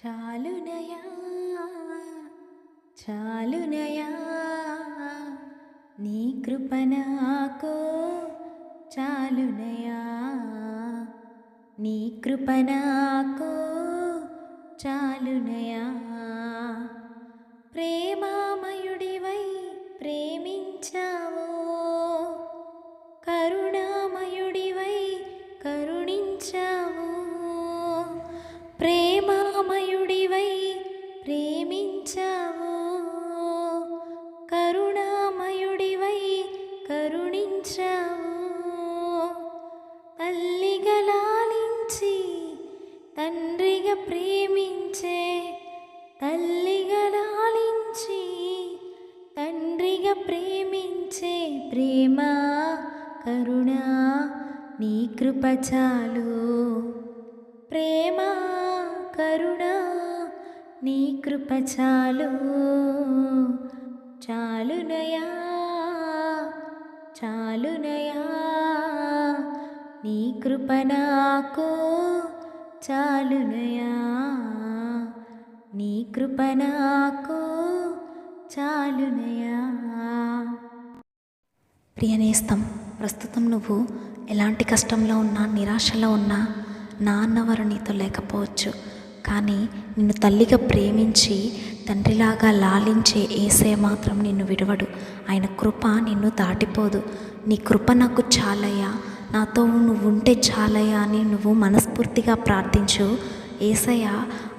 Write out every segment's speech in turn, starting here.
చాలునయా చాలునయా నీ కృప నాకు చాలునయా నీ కృప నాకు చాలునయా. ప్రేమామయుడివై ప్రేమించావు కరుణామయుడివై కరుణించావు ప్రేమ తల్లిగా లాలించి తండ్రిగా ప్రేమించే తల్లిగా లాలించి తండ్రిగా ప్రేమించే ప్రేమ కరుణ నీ కృప చాలు. ప్రేమ కరుణ నీ కృప చాలు. చాలునయా చాలునయా. నీ కృప నాకు చాలునయా నీ కృప నాకు చాలునయా ప్రియనేస్తం ప్రస్తుతం నువ్వు ఎలాంటి కష్టంలో ఉన్నా నిరాశలో ఉన్నా నా అన్నవారు నీతో లేకపోవచ్చు. కానీ నిన్ను తల్లిగా ప్రేమించి తండ్రిలాగా లాలించే ఏసే మాత్రం నిన్ను విడవడు. ఆయన కృప నిన్ను దాటిపోదు. నీ కృప నాకు చాలయ్యా. నాతో నువ్వు ఉంటే చాలయ్యా అని నువ్వు మనస్ఫూర్తిగా ప్రార్థించు. ఏసయ్య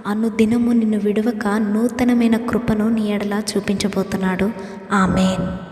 అనుదినము నిన్ను విడవక నూతనమైన కృపను నీ ఎడలా చూపించబోతున్నాడు. ఆమెన్.